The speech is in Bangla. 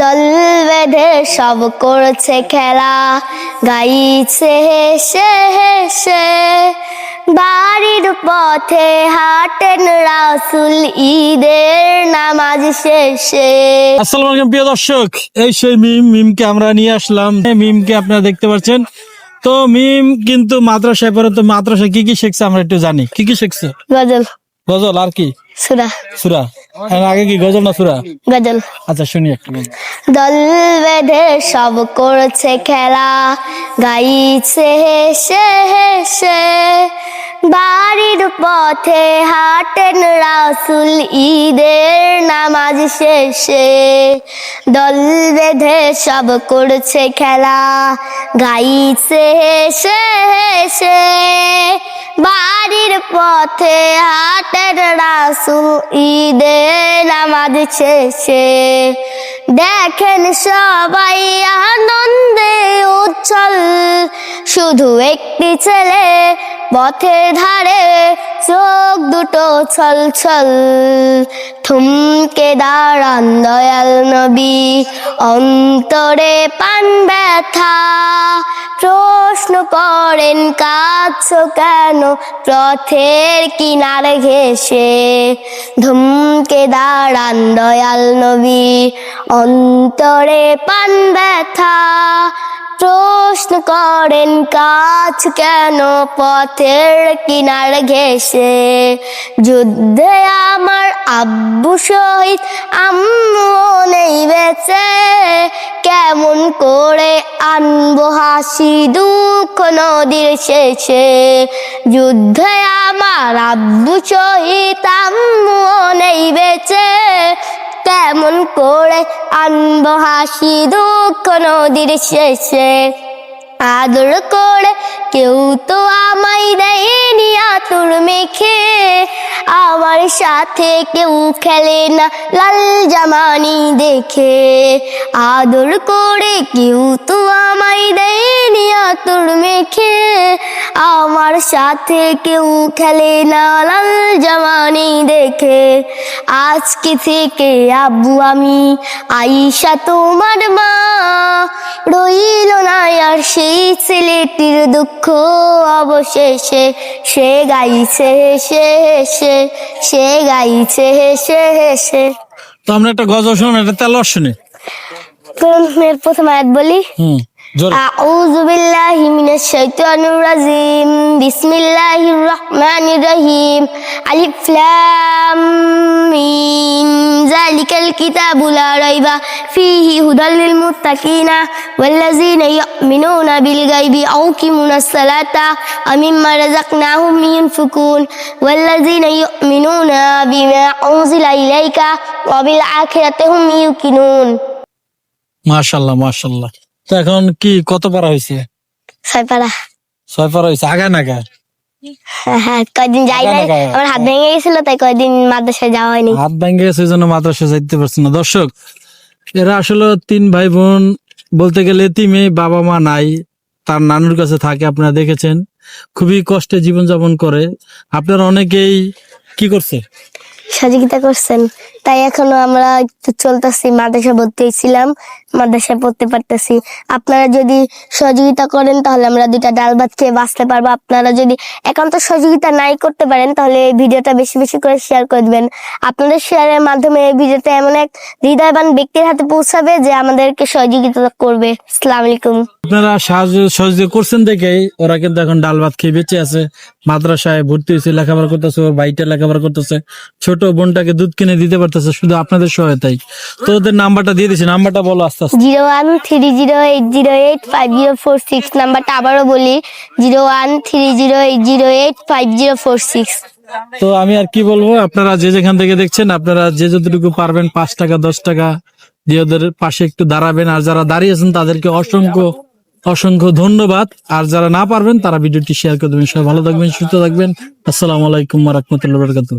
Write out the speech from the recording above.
দল বেঁধে সব করছে খেলা। গাইছে হেসে হেসে। বাড়ির পথে হাটেন রাসুল ঈদের নামাজ শেষে। আসসালামু আলাইকুম প্রিয় দর্শক। এই সেই মিম মিমকে আমরা নিয়ে আসলাম। এই মিমকে আপনারা দেখতে পাচ্ছেন। তো মিম কিন্তু মাদ্রাসায় পড়ে তো মাদ্রাসায় কি কি শিখছে আমরা একটু জানি। কি কি শিখছে? গজল। গজল আর কি? সুরা। সুরা। এর আগে কি গজল না সুরা? গজল। আচ্ছা শুনি একটু দল বেঁধে সব করছে খেলা গাইছে হেসে হেসে। বাড়ির পথে হাটেন রাসুল ঈদের নামাজ শেষে। দল বেঁধে সব করছে খেলা গাইছে হেসে হেসে। বাড়ির পথে হাটেন রাসুল ঈদে নামাজ শেষে। দেখেন সবাই আনন্দে উচ্ছল। শুধু একটি ছেলে পথের ধারে চোখ দুটো ছল ছল। থমকে দাঁড়ান দয়াল নবী, অন্তরে পান ব্যথা। করেন কাছ কেন? পথের কিনার ঘেসে ধুমকে দাঁড়ান দয়াল নবী। অন্তরে পান ব্যথা, প্রশ্ন করেন কাছ কেন পথের কিনার ঘেসে যুদ্ধে আমার আব্বু শহীদ, আম্মু নেই বেঁচে। কেমন করে আনব হাসি দুঃখ নদীর শেষে? যুদ্ধে আমার আব্বু শহীদ আম্মু নেই বেঁচে। কেমন করে আনব হাসি দুঃখ নদীর শেষে? আদর করে, কেউ তো আমায় দেয়নি আতুর মেখে। আমার সাথে কেউ খেলে না লাল জামানি দেখে। আদর করে কেউ তো আমায় দেয়নি আতুর মেখে। আমার সাথে কেউ খেলে না লাল জামানি দেখে। আজকে থেকে আব্বু আমি আইসা তোমার মা। রইল না আর সেই ছেলেটির দুঃখ অবশেষে সে গাইছে হেসে হেসে সে গাইছে হেসে হেসে তো আমরা একটা গজল শুনুন একটা তেল শুনি কোরআনের প্রথম আয়াত বলি হুম জোরে أعوذ بالله من الشيطان الرجيم بسم الله الرحمن الرحيم ألف لام ميم ذلك الكتاب لا ريب فيه هدى للمتقين والذين يؤمنون بالغيب أوقمون الصلاة ومما رزقناهم ينفقون والذين يؤمنون بما أنزل إليك وبالآخرة هم يوقنون মাশাল্লাহ মাশাল্লাহ তো এখন কি কত পারা হয়েছে ছয়পাড়া ছয় পারা হয়েছে আগা নাগা হ্যাঁ কয়দিন যাই নাই টাকা টাকা। আমার হাত ভেঙে গেছিল তাই কয়দিন মাদ্রাসায় যাওয়া হয়নি। হাত ভেঙে গেছে জন্য মাদ্রাসা যাইতে পারছে না। দর্শক এরা আসলে তিন ভাই বোন বলতে গেলে তিমে বাবা মা নাই তার নানুর কাছে থাকে আপনারা দেখেছেন। খুবই কষ্টে জীবন যাপন করে। আপনারা অনেকেই কি করছে? সহযোগিতা করছেন। তাই এখনও আমরা চলতেছি মাদ্রাসা ভর্তি হয়েছিলাম, মাদ্রাসায় পড়তে পারতেছি। আপনারা যদি সহযোগিতা করেন, তাহলে আমরা দুইটা ডাল ভাত খেয়ে বাঁচতে পারব। আপনারা যদি একান্ত সহযোগিতা নাই করতে পারেন, তাহলে এই ভিডিওটা বেশি বেশি করে শেয়ার করে দিবেন। আপনাদের শেয়ারের মাধ্যমে এই ভিডিওটা এমন এক হৃদয়বান ব্যক্তির হাতে পৌঁছাবে যে আমাদেরকে সহযোগিতা করবে। আসসালামু আলাইকুম। আপনারা সাহায্য, সহযোগিতা করছেন দেখেই, ওরা কিন্তু এখন ডাল ভাত খেয়ে বেঁচে আছে। মাদ্রাসায় ভর্তি হয়েছে, লেখাপড়া করতেছে, ওর ভাইটা লেখাপড়া করতেছে। ছোট বোনটাকে দুধ কিনে দিতে পারতেছে শুধু আপনাদের সহায়তাই তো ওদের নাম্বারটা দিয়ে দিচ্ছি নাম্বারটা বলো আস্তে আস্তে। Zero one three zero eight zero eight five zero four six নাম্বারটা আবারও বলি zero one three zero eight zero eight five zero four six. তো আমি আর কি বলব আপনারা যে যেখান থেকে দেখছেন আপনারা যে যতটুকু পারবেন পাঁচ টাকা দশ টাকা দিয়ে ওদের পাশে একটু দাঁড়াবেন। আর যারা দাঁড়িয়েছেন তাদেরকে অসংখ্য অসংখ্য ধন্যবাদ। আর যারা না পারবেন তারা ভিডিওটি শেয়ার করে দেবেন। সবাই ভালো থাকবেন সুস্থ থাকবেন। আসসালামু আলাইকুম রহমতুল্লাহ বরকাতুহ।